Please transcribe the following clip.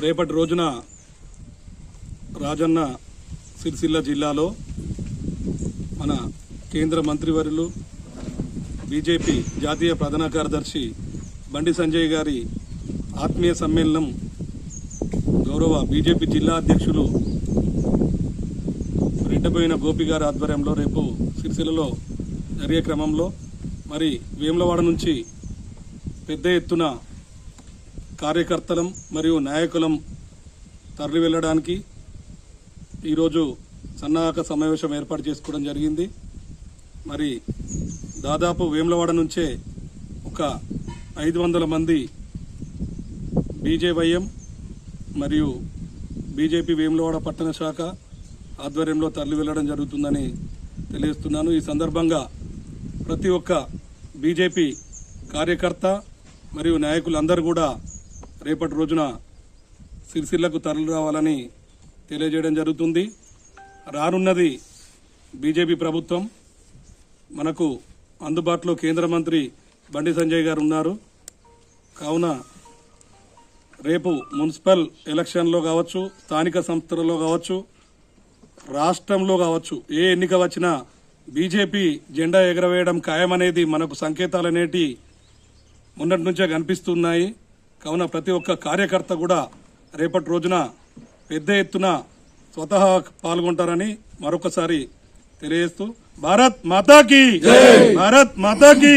రేపటి రోజున రాజన్న సిరిసిల్ల జిల్లాలో మన కేంద్ర మంత్రివర్యులు బీజేపీ జాతీయ ప్రధాన కార్యదర్శి బండి సంజయ్ గారి ఆత్మీయ సమ్మేళనం గౌరవ బీజేపీ జిల్లా అధ్యక్షులు రెడ్డబోయిన గోపి గారి ఆధ్వర్యంలో రేపు సిరిసిల్లలో జరిగే క్రమంలో మరి వేములవాడ నుంచి పెద్ద ఎత్తున కార్యకర్తలం మరియు నాయకులం తరలి వెళ్ళడానికి ఈరోజు సన్నాహక సమావేశం ఏర్పాటు చేసుకోవడం జరిగింది. మరి దాదాపు వేములవాడ నుంచే ఒక ఐదు వందల మంది బీజేవైఎం మరియు బీజేపీ వేములవాడ పట్టణ శాఖ ఆధ్వర్యంలో తరలి వెళ్ళడం జరుగుతుందని తెలియజేస్తున్నాను. ఈ సందర్భంగా ప్రతి ఒక్క బీజేపీ కార్యకర్త మరియు నాయకులందరూ కూడా రేపటి రోజున సిరిసిల్లకు తరలి రావాలని తెలియజేయడం జరుగుతుంది. రానున్నది బీజేపీ ప్రభుత్వం. మనకు అందుబాటులో కేంద్ర మంత్రి బండి సంజయ్ గారు ఉన్నారు. కావున రేపు మున్సిపల్ ఎలక్షన్లో కావచ్చు స్థానిక సంస్థలలో కావచ్చు రాష్ట్రంలో కావచ్చు ఏ ఎన్నిక వచ్చినా బీజేపీ జెండా ఎగరవేయడం ఖాయమనేది మనకు సంకేతాలు అనేటి మొన్నటి నుంచే కనిపిస్తున్నాయి. కావున ప్రతి ఒక్క కార్యకర్త కూడా రేపటి రోజున పెద్ద ఎత్తున స్వతహా పాల్గొంటారని మరొకసారి తెలియజేస్తూ భారత్ మాతాకి భారత్ మాతాకి